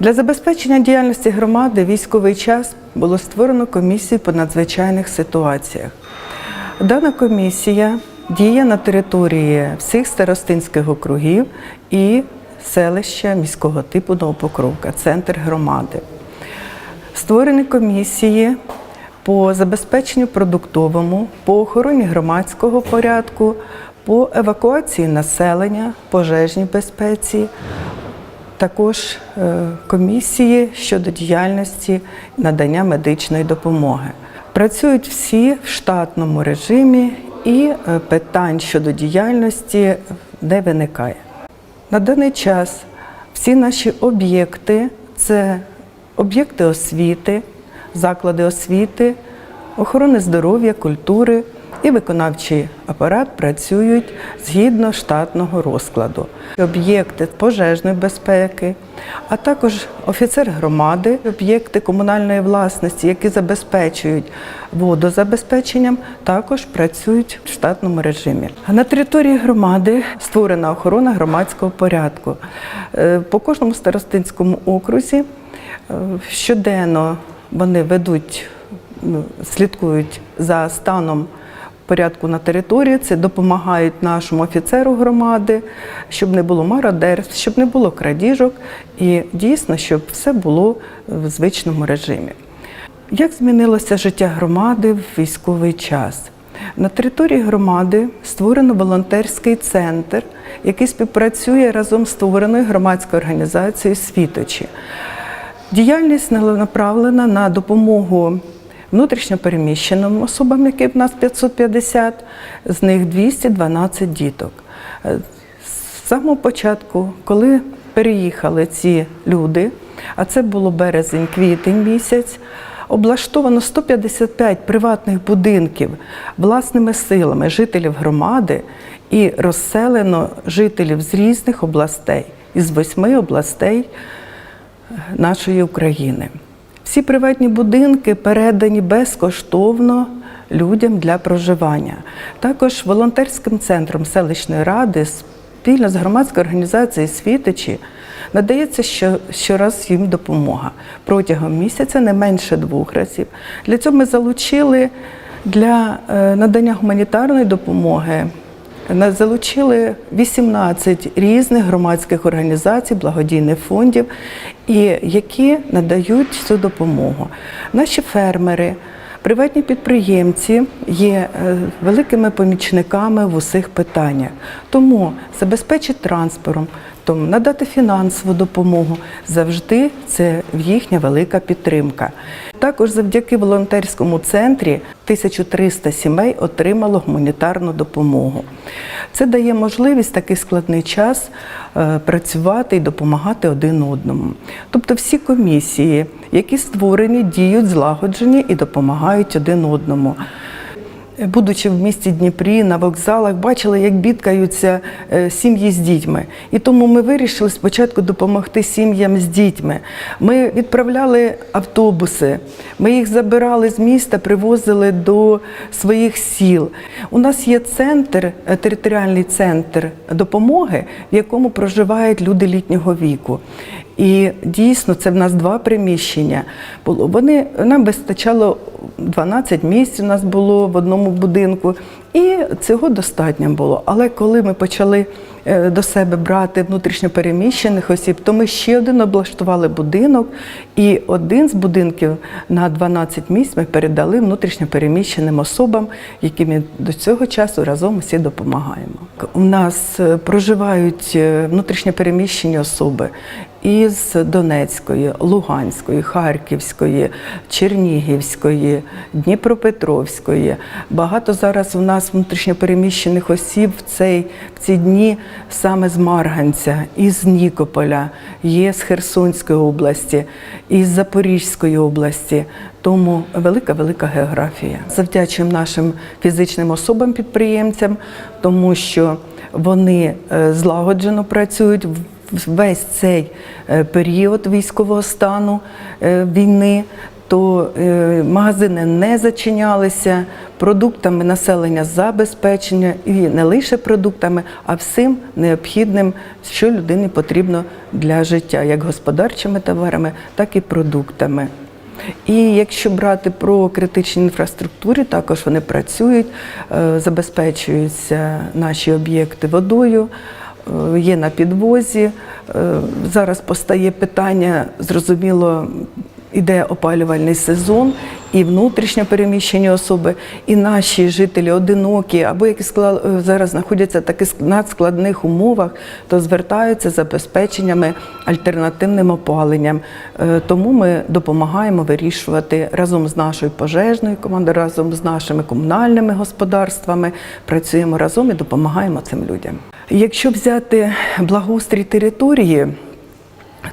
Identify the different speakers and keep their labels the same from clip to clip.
Speaker 1: Для забезпечення діяльності громади військовий час було створено комісію по надзвичайних ситуаціях. Дана комісія діє на території всіх старостинських округів і селища міського типу Новопокровка, центр громади. Створені комісії по забезпеченню продуктовому, по охороні громадського порядку, по евакуації населення, пожежній безпеці, також е, комісії щодо діяльності надання медичної допомоги. Працюють всі в штатному режимі і е, питань щодо діяльності не виникає. На даний час всі наші об'єкти це об'єкти освіти, заклади освіти, охорони здоров'я, культури і виконавчий апарат працюють згідно штатного розкладу. Об'єкти пожежної безпеки, а також офіцер громади, об'єкти комунальної власності, які забезпечують водозабезпеченням, також працюють в штатному режимі. На території громади створена охорона громадського порядку. Е, По кожному старостинському окрузі е, щоденно вони ведуть, ну, слідкують за станом порядку на території, це допомагають нашому офіцеру громади, щоб не було мародерств, щоб не було крадіжок і дійсно, щоб все було в звичному режимі. Як змінилося життя громади в військовий час? На території громади створено волонтерський центр, який співпрацює разом з створеною громадською організацією Світочі. Діяльність направлена на допомогу внутрішньопереміщеним особам, які в нас 550, з них 212 діток. Е, З самого початку, коли переїхали ці люди, а це було березень-квітень місяць, облаштовано 155 приватних будинків власними силами жителів громади і розселено жителів з різних областей, із восьми областей нашої України. Всі приватні будинки передані безкоштовно людям для проживання. Також волонтерським центром селищної ради спільно з громадською організацією Світочі надається що- щораз їм допомога протягом місяця не менше двох разів. Для цього ми залучили для е, надання гуманітарної допомоги нас залучили 18 різних громадських організацій, благодійних фондів, і які надають цю допомогу. Наші фермери, приватні підприємці є е, великими помічниками в усіх питаннях. Тому забезпечити транспортом, тому надати фінансову допомогу завжди це їхня велика підтримка. Також завдяки волонтерському центрі 1300 сімей отримало гуманітарну допомогу. Це дає можливість такий складний час е, працювати і допомагати один одному. Тобто всі комісії, які створені, діють злагоджені і допомагають один одному. Будучи в місті Дніпрі на вокзалах, бачили, як бідкаються е, сім'ї з дітьми. І тому ми вирішили спочатку допомогти сім'ям з дітьми. Ми відправляли автобуси, ми їх забирали з міста, привозили до своїх сіл. У нас є центр, е, територіальний центр допомоги, в якому проживають люди літнього віку. І дійсно це в нас два приміщення було. Вони нам вистачало 12 місць. У нас було в одному будинку, і цього достатньо було. Але коли ми почали е, до себе брати внутрішньопереміщених осіб, то ми ще один облаштували будинок, і один з будинків на 12 місць ми передали внутрішньопереміщеним особам, яким ми до цього часу разом усі допомагаємо. У нас е, проживають е, внутрішньопереміщені особи із Донецької, Луганської, Харківської, Чернігівської, Дніпропетровської. Багато зараз у нас внутрішньопереміщених осіб в цей в ці дні саме з Марганця, із Нікополя, є з Херсонської області, із Запорізької області. Тому велика велика географія. Завдячуємо нашим фізичним особам-підприємцям, тому що вони е, злагоджено працюють весь цей е, період військового стану е, війни. то е, магазини не зачинялися, продуктами населення забезпечення і не лише продуктами, а всім необхідним, що людині потрібно для життя, як господарчими товарами, так і продуктами. І якщо брати про критичні інфраструктури, також вони працюють, забезпечуються наші об'єкти водою, є на підвозі. Е, Зараз постає питання, зрозуміло, іде опалювальний сезон, і внутрішньо переміщені особи, і наші жителі одинокі, або які е, зараз знаходяться в таких надскладних умовах, то звертаються за забезпеченнями альтернативним опаленням. Е, Тому ми допомагаємо вирішувати разом з нашою пожежною командою, разом з нашими комунальними господарствами. Працюємо разом і допомагаємо цим людям. Якщо взяти благоустрій території,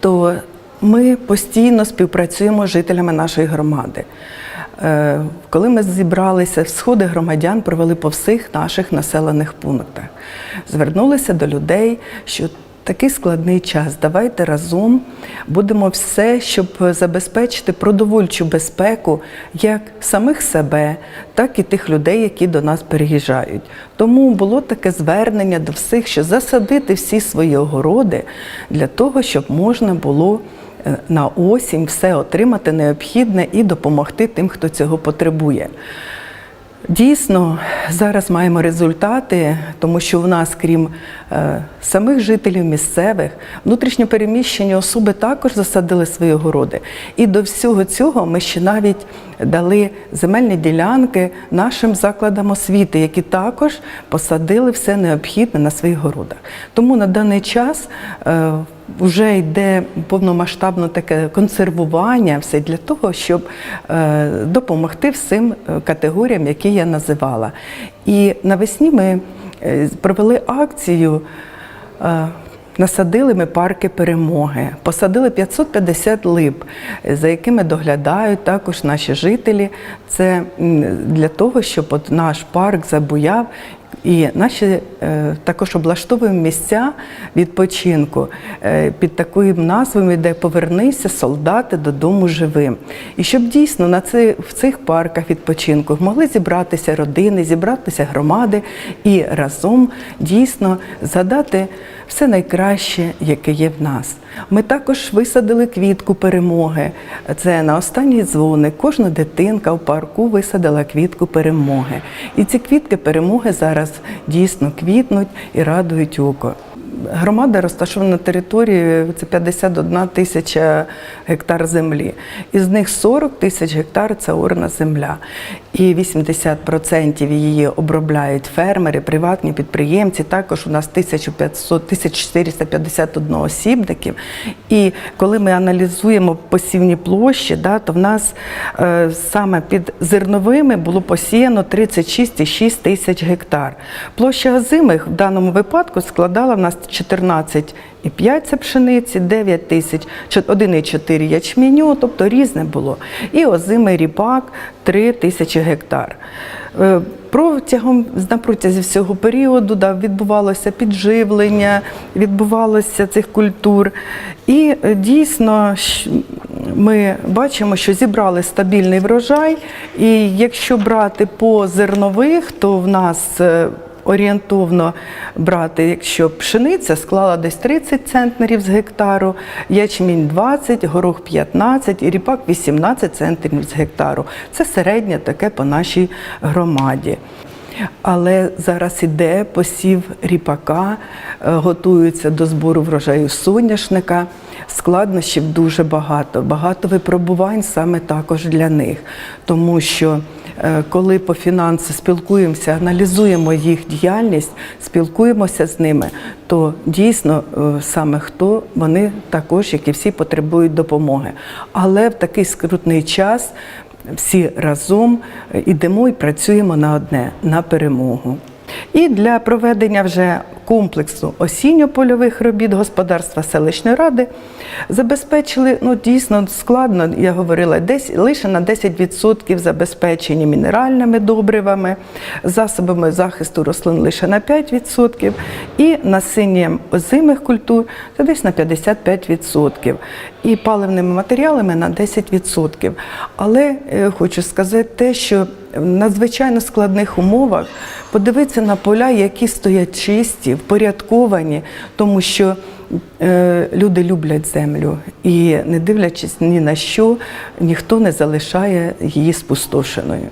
Speaker 1: то ми постійно співпрацюємо з жителями нашої громади. Е, Коли ми зібралися, сходи громадян провели по всіх наших населених пунктах. Звернулися до людей, що такий складний час. Давайте разом будемо все, щоб забезпечити продовольчу безпеку як самих себе, так і тих людей, які до нас переїжджають. Тому було таке звернення до всіх, що засадити всі свої огороди для того, щоб можна було е, на осінь все отримати необхідне і допомогти тим, хто цього потребує. Дійсно, зараз маємо результати, тому що в нас, крім е, самих жителів місцевих, внутрішньопереміщені особи також засадили свої городи. І до всього цього ми ще навіть дали земельні ділянки нашим закладам освіти, які також посадили все необхідне на своїх городах. Тому на даний час е, вже йде повномасштабне таке консервування, все для того, щоб е, допомогти всім е, категоріям, які я називала. І навесні ми е, провели акцію. Насадили ми парки перемоги, посадили 550 лип, за якими доглядають також наші жителі. Це для того, щоб от наш парк забуяв. І наші е, також облаштовуємо місця відпочинку е, під такою назвою, де повернися солдати додому живим. І щоб дійсно на це, в цих парках відпочинку могли зібратися родини, зібратися громади і разом дійсно задати все найкраще, яке є в нас. Ми також висадили квітку перемоги. Це на останній дзвоник. Кожна дитинка в парку висадила квітку перемоги. І ці квітки перемоги зараз дійсно квітнуть і радують око. Громада розташована на території це 51 тисяча гектар землі. Із них 40 тисяч гектар це орна земля. І 80% її обробляють фермери, приватні підприємці. Також у нас 1500, 1451 осібників. І коли ми аналізуємо посівні площі, да, то в нас е, саме під зерновими було посіяно 36,6 тисяч гектар. Площа озимих в даному випадку складала в нас 14,5 це пшениці, 9 тисяч, 1,4 ячменю, тобто різне було. І озимий ріпак 3 тисячі гектар. Е, Протягом на протязі всього періоду да, відбувалося підживлення, відбувалося цих культур. І е, дійсно ми бачимо, що зібрали стабільний врожай. І якщо брати по зернових, то в нас е, орієнтовно брати, якщо пшениця склала десь 30 центнерів з гектару, ячмінь 20, горох 15 і ріпак 18 центнерів з гектару. Це середнє таке по нашій громаді. Але зараз іде посів ріпака, е, готуються до збору врожаю соняшника. Складнощів дуже багато, багато випробувань саме також для них, тому що коли по фінансу спілкуємося, аналізуємо їх діяльність, спілкуємося з ними, то дійсно е, саме хто вони також, як і всі, потребують допомоги. Але в такий скрутний час всі разом ідемо і працюємо на одне на перемогу. І для проведення вже комплексу осінньо-польових робіт господарства селищної ради забезпечили ну дійсно складно. Я говорила, десь лише на 10% забезпечені мінеральними добривами, засобами захисту рослин лише на 5%, і насінням озимих культур це десь на 55%. І паливними матеріалами на 10%. Але е, хочу сказати те, що в надзвичайно складних умовах подивитися на поля, які стоять чисті, впорядковані, тому що е, люди люблять землю і, не дивлячись ні на що, ніхто не залишає її спустошеною.